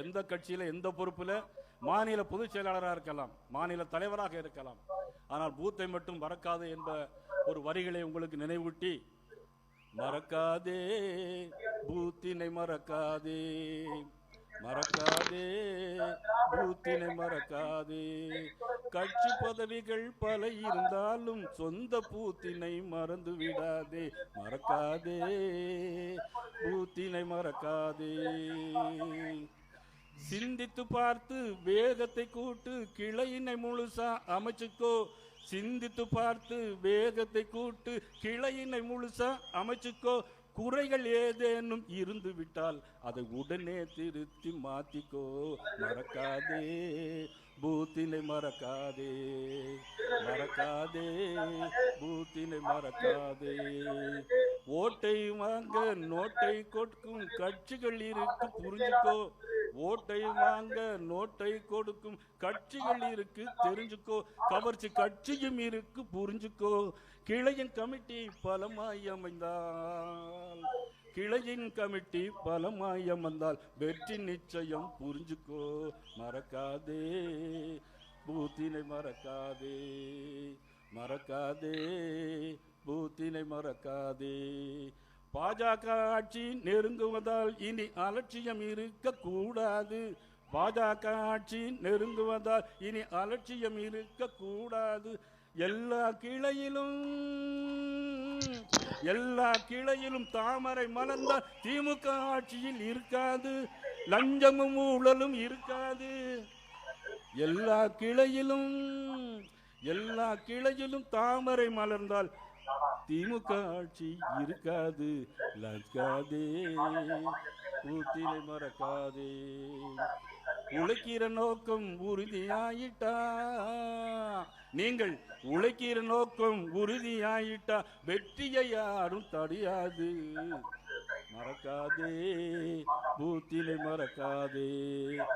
எந்த கட்சியில எந்த பொறுப்புல மாநில பொதுச் செயலாளராக இருக்கலாம் மாநில தலைவராக இருக்கலாம். ஆனால் பூத்தை மட்டும் மறக்காது என்ப ஒரு வரிகளை உங்களுக்கு நினைவூட்டி மறக்காதே பூத்தினை மறக்காதே மறக்காதே பூத்தினை மறக்காதே. கட்சி பதவிகள் பல இருந்தாலும் சொந்த பூத்தினை மறந்து விடாதே. மறக்காதே பூத்தினை மறக்காதே. சிந்தித்து பார்த்து வேகத்தை கூட்டு கிளையினை முழுசா அமைச்சுக்கோ. சிந்தித்து பார்த்து வேகத்தை கூட்டு கிளையினை முழுசா அமைச்சுக்கோ. குறைகள் ஏதேனும் இருந்து விட்டால் அதை உடனே திருத்தி மாத்திக்கோ. மறக்காதே பூத்தினை மறக்காதே. மறக்காதே பூத்தினை மறக்காதே. ஓட்டை வாங்க நோட்டை கொடுக்கும் கட்சிகள் இருக்கு புரிஞ்சுக்கோ. ஓட்டை வாங்க நோட்டை கொடுக்கும் கட்சிகள் இருக்கு தெரிஞ்சுக்கோ. கவர்ச்சி கட்சியும் இருக்கு புரிஞ்சுக்கோ. கிளையின் கமிட்டி பலமாய் அமைந்தால். கிளையின் கமிட்டி பலமாய் அமர்ந்தால் வெற்றி நிச்சயம் புரிஞ்சுக்கோ. மறக்காதே. பூத்தினை மறக்காதே. மறக்காதே. பூத்தினை மறக்காதே. பாஜக ஆட்சி நெருங்குவதால் இனி அலட்சியம் இருக்கக்கூடாது பாஜக ஆட்சி நெருங்குவதால் இனி அலட்சியம் இருக்கக்கூடாது எல்லா கிளையிலும் எல்லா கிளையிலும் தாமரை மலர்ந்தால் திமுக ஆட்சியில் இருக்காது. லஞ்சமும் ஊழலும் இருக்காது. எல்லா கிளையிலும் எல்லா கிளையிலும் தாமரை மலர்ந்தால் திமுக ஆட்சி இருக்காது. லஞ்சாதே ஊத்திரை மறக்காதே. உழைக்கிற நோக்கம் உறுதியாயிட்டா? நீங்கள் உழைக்கிற நோக்கம் உறுதியாயிட்டா? வெற்றியை யாரும் தடையாது. மறக்காதே. பூத்திலை மறக்காதே.